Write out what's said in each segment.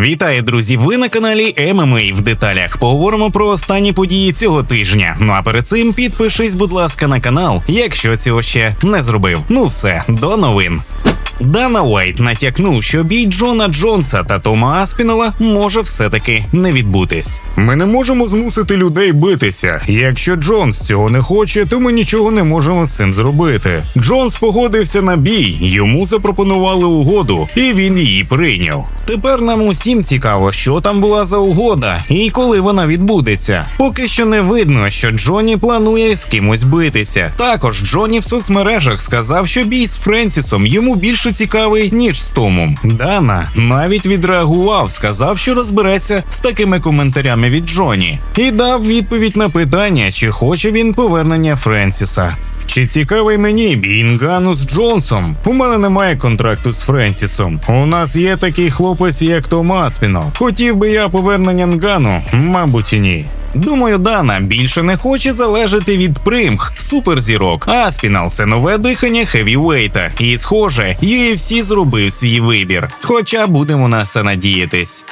Вітаю, друзі! Ви на каналі ММА в деталях. Поговоримо про останні події цього тижня. Ну а перед цим підпишись, будь ласка, на канал, якщо цього ще не зробив. Ну все, до новин. Дана Уайт натякнув, що бій Джона Джонса та Тома Аспінала може все-таки не відбутись. Ми не можемо змусити людей битися. Якщо Джонс цього не хоче, то ми нічого не можемо з цим зробити. Джонс погодився на бій, йому запропонували угоду, і він її прийняв. Тепер нам усім цікаво, що там була за угода і коли вона відбудеться. Поки що не видно, що Джоні планує з кимось битися. Також Джоні в соцмережах сказав, що бій з Френсісом йому більше цікавий, ніж з Томом. Дана навіть відреагував, сказав, що розбереться з такими коментарями від Джоні, і дав відповідь на питання, чи хоче він повернення Френсіса. Чи цікавий мені бій з Джонсом? У мене немає контракту з Френсісом. У нас є такий хлопець, як Том Аспінал. Хотів би я повернення Нгану? Мабуть, і ні. Думаю, Дана більше не хоче залежати від примх, суперзірок. Аспінал це нове дихання хевівейта. І, схоже, UFC зробив свій вибір. Хоча будемо на це надіятись.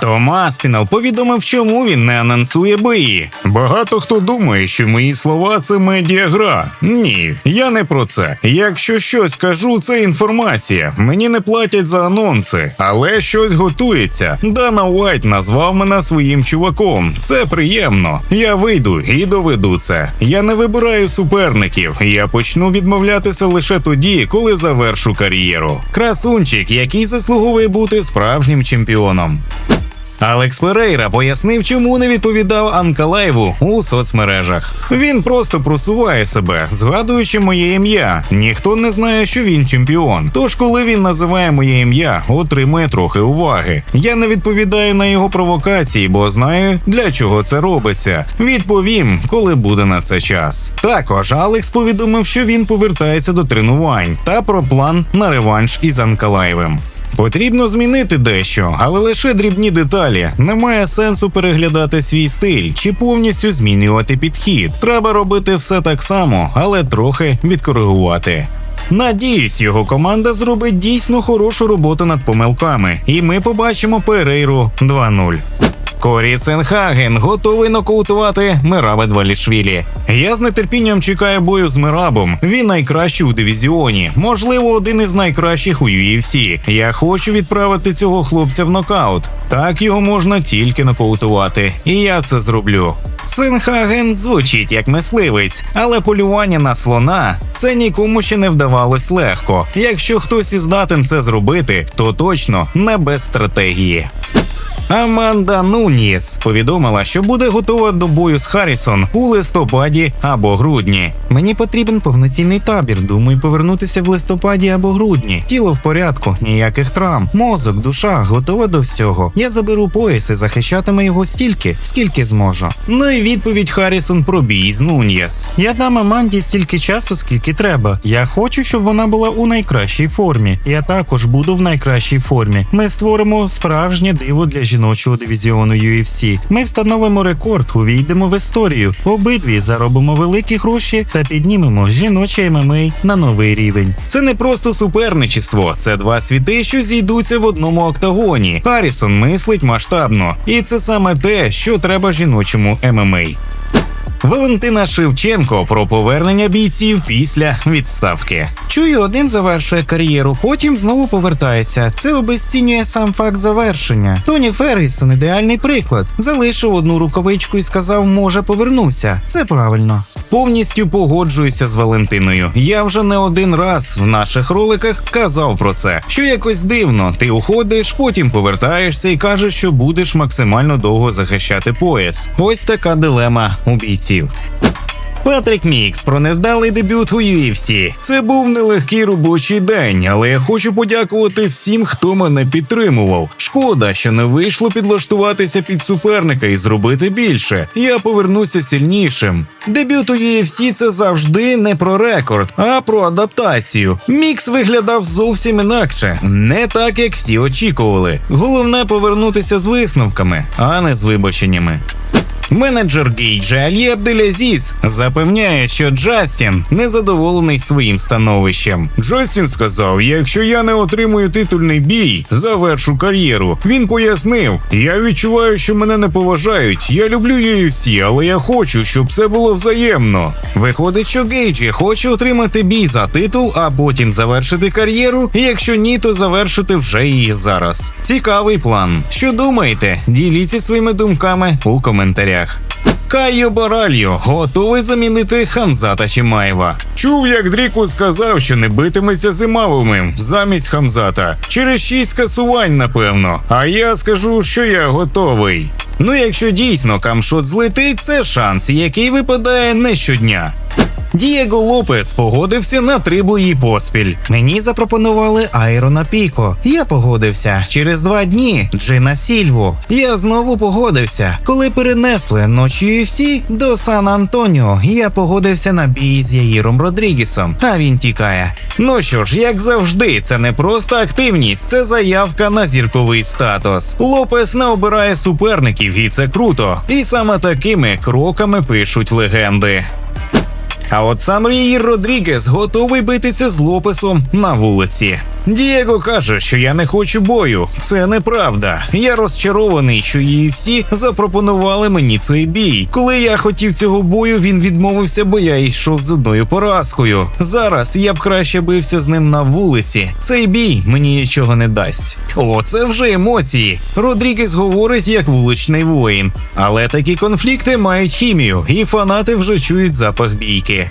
Том Аспінал повідомив, чому він не анонсує бої. Багато хто думає, що мої слова це медіагра. Ні, я не про це. Якщо щось кажу, це інформація. Мені не платять за анонси, але щось готується. Дана Уайт назвав мене своїм чуваком. Це приємно. Я вийду і доведу це. Я не вибираю суперників. Я почну відмовлятися лише тоді, коли завершу кар'єру. Красунчик, який заслуговує бути справжнім чемпіоном. Алекс Ферейра пояснив, чому не відповідав Анкалаєву у соцмережах. Він просто просуває себе, згадуючи моє ім'я. Ніхто не знає, що він чемпіон. Тож, коли він називає моє ім'я, отримує трохи уваги. Я не відповідаю на його провокації, бо знаю, для чого це робиться. Відповім, коли буде на це час. Також Алекс повідомив, що він повертається до тренувань та про план на реванш із Анкалаєвим. Потрібно змінити дещо, але лише дрібні деталі. Немає сенсу переглядати свій стиль чи повністю змінювати підхід. Треба робити все так само, але трохи відкоригувати. Надіюсь, його команда зробить дійсно хорошу роботу над помилками, і ми побачимо Перейру 2-0. Корі Ценхаген готовий нокаутувати Мираба Двалішвілі. Я з нетерпінням чекаю бою з Мирабом. Він найкращий у дивізіоні, можливо, один із найкращих у UFC. Я хочу відправити цього хлопця в нокаут. Так його можна тільки нокаутувати, і я це зроблю. Сенхаген звучить як мисливець, але полювання на слона це нікому ще не вдавалось легко. Якщо хтось і здатен це зробити, то точно не без стратегії. Аманда Нуніс повідомила, що буде готова до бою з Харрісон у листопаді або грудні. Мені потрібен повноцінний табір. Думаю, повернутися в листопаді або грудні. Тіло в порядку, ніяких травм. Мозок, душа готова до всього. Я заберу пояс і захищатиме його стільки, скільки зможу. Ну і відповідь Харрісон про бій з Нуньєс. Я дам Аманді стільки часу, скільки треба. Я хочу, щоб вона була у найкращій формі. Я також буду в найкращій формі. Ми створимо справжнє диво для жіночого дивізіону UFC. Ми встановимо рекорд, увійдемо в історію. Обидві заробимо великі гроші та піднімемо жіноче ММА на новий рівень. Це не просто суперничество, це два світи, що зійдуться в одному октагоні. Харрісон мислить масштабно, і це саме те, що треба жіночому ММА. Валентина Шевченко про повернення бійців після відставки. Чую, один завершує кар'єру, потім знову повертається. Це обезцінює сам факт завершення. Тоні Фергюсон – ідеальний приклад. Залишив одну рукавичку і сказав, може повернуся. Це правильно. Повністю погоджуюся з Валентиною. Я вже не один раз в наших роликах казав про це. Що якось дивно, ти уходиш, потім повертаєшся і кажеш, що будеш максимально довго захищати пояс. Ось така дилема у бійців. Патрік Мікс про невдалий дебют у UFC. Це був нелегкий робочий день, але я хочу подякувати всім, хто мене підтримував. Шкода, що не вийшло підлаштуватися під суперника і зробити більше. Я повернуся сильнішим. Дебют у UFC – це завжди не про рекорд, а про адаптацію. Мікс виглядав зовсім інакше, не так як всі очікували. Головне повернутися з висновками, а не з вибаченнями. Менеджер Гейджа Алі Абделязіс запевняє, що Джастін незадоволений своїм становищем. Джастін сказав: якщо я не отримую титульний бій, завершу кар'єру. Він пояснив: я відчуваю, що мене не поважають. Я люблю UFC, але я хочу, щоб це було взаємно. Виходить, що Гейджі хоче отримати бій за титул, а потім завершити кар'єру. І якщо ні, то завершити вже її зараз. Цікавий план. Що думаєте? Діліться своїми думками у коментарях. Кайо Баральо готовий замінити Хамзата Чимаєва. Чув, як Дріку сказав, що не битиметься з Імавовим замість Хамзата. Через шість касувань, напевно. А я скажу, що я готовий. Ну, якщо дійсно камшот злетить, це шанс, який випадає не щодня. Дієго Лопес погодився на три бої поспіль. Мені запропонували Айрона Піко. Я погодився. Через два дні Джина Сільву. Я знову погодився. Коли перенесли ночі UFC до Сан Антоніо, я погодився на бій з Яїром Родрігесом, а він тікає. Ну що ж, як завжди, це не просто активність, це заявка на зірковий статус. Лопес не обирає суперників, і це круто. І саме такими кроками пишуть легенди. А от сам Рії Родрігес готовий битися з Лопесом на вулиці. Дієго каже, що я не хочу бою. Це неправда. Я розчарований, що її всі запропонували мені цей бій. Коли я хотів цього бою, він відмовився, бо я йшов з одною поразкою. Зараз я б краще бився з ним на вулиці. Цей бій мені нічого не дасть. О, це вже емоції. Родрігес говорить як вуличний воїн. Але такі конфлікти мають хімію, і фанати вже чують запах бійки.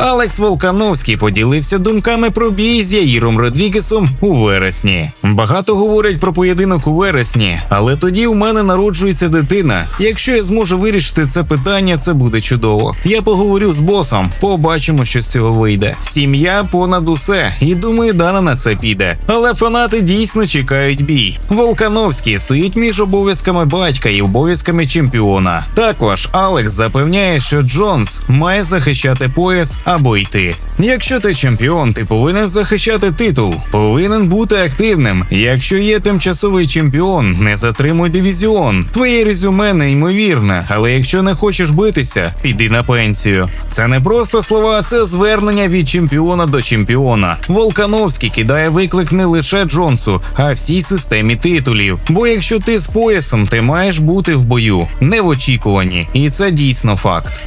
Алекс Волкановський поділився думками про бій з Яїром Родрігесом у вересні. Багато говорять про поєдинок у вересні, але тоді у мене народжується дитина. Якщо я зможу вирішити це питання, це буде чудово. Я поговорю з босом, побачимо, що з цього вийде. Сім'я понад усе, і думаю, Дана на це піде. Але фанати дійсно чекають бій. Волкановський стоїть між обов'язками батька і обов'язками чемпіона. Також Алекс запевняє, що Джонс має захищати пояс або йти. Якщо ти чемпіон, ти повинен захищати титул, повинен бути активним. Якщо є тимчасовий чемпіон, не затримуй дивізіон. Твоє резюме неймовірне, але якщо не хочеш битися, піди на пенсію. Це не просто слова, це звернення від чемпіона до чемпіона. Волкановський кидає виклик не лише Джонсу, а всій системі титулів. Бо якщо ти з поясом, ти маєш бути в бою, не в очікуванні, і це дійсно факт.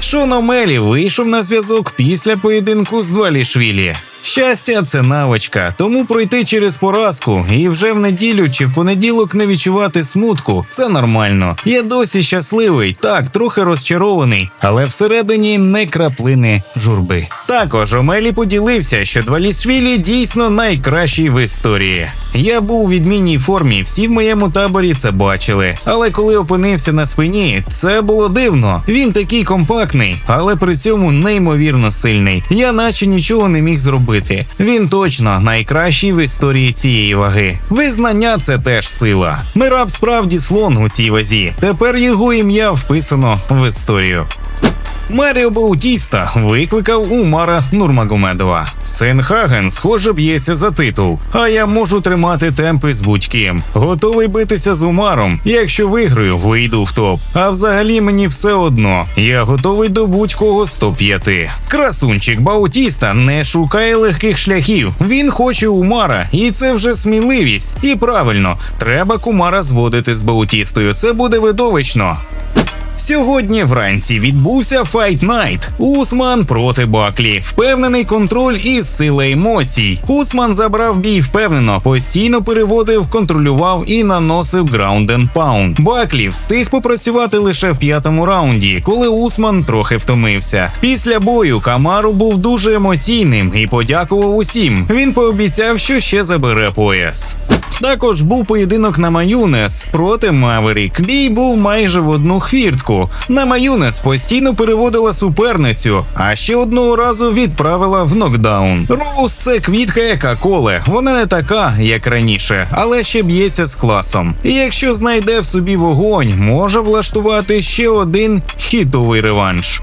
Шон Омелі вийшов на зв'язок після поєдинку з Двалішвілі. Щастя, це навичка, тому пройти через поразку і вже в неділю чи в понеділок не відчувати смутку це нормально. Я досі щасливий, так трохи розчарований, але всередині не краплини журби. Також Омелі поділився, що Двалішвілі дійсно найкращий в історії. Я був у відмінній формі, всі в моєму таборі це бачили. Але коли опинився на спині, це було дивно. Він такий компактний, але при цьому неймовірно сильний. Я наче нічого не міг зробити. Він точно найкращий в історії цієї ваги. Визнання це теж сила. Мираб справді слон у цій вазі. Тепер його ім'я вписано в історію. Маріо Баутіста викликав Умара Нурмагомедова. Сен Хаген, схоже, б'ється за титул, а я можу тримати темпи з будь-ким. Готовий битися з Умаром. Якщо виграю, вийду в топ. А взагалі мені все одно. Я готовий до будь-кого з топ-5. Красунчик Баутіста не шукає легких шляхів. Він хоче Умара, і це вже сміливість. І правильно, треба Кумара зводити з Баутістою. Це буде видовищно. Сьогодні вранці відбувся Fight Night. Усман проти Баклі. Впевнений контроль і сила емоцій. Усман забрав бій впевнено, постійно переводив, контролював і наносив ground and pound. Баклі встиг попрацювати лише в п'ятому раунді, коли Усман трохи втомився. Після бою Камару був дуже емоційним і подякував усім. Він пообіцяв, що ще забере пояс. Також був поєдинок на Маюнес проти Маверік. Бій був майже в одну хвіртку. На Маюнес постійно переводила суперницю, а ще одного разу відправила в нокдаун. Роуз це квітка, яка коле. Вона не така, як раніше, але ще б'ється з класом. І якщо знайде в собі вогонь, може влаштувати ще один хітовий реванш.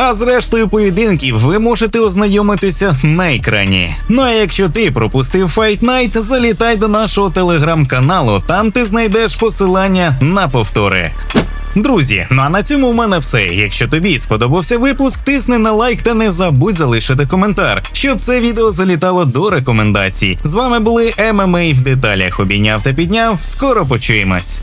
А з рештою поєдинків ви можете ознайомитися на екрані. Ну а якщо ти пропустив Fight Night, залітай до нашого телеграм-каналу, там ти знайдеш посилання на повтори. Друзі, ну а на цьому в мене все. Якщо тобі сподобався випуск, тисни на лайк та не забудь залишити коментар, щоб це відео залітало до рекомендацій. З вами були ММА в деталях. Обійняв та підняв. Скоро почуємось.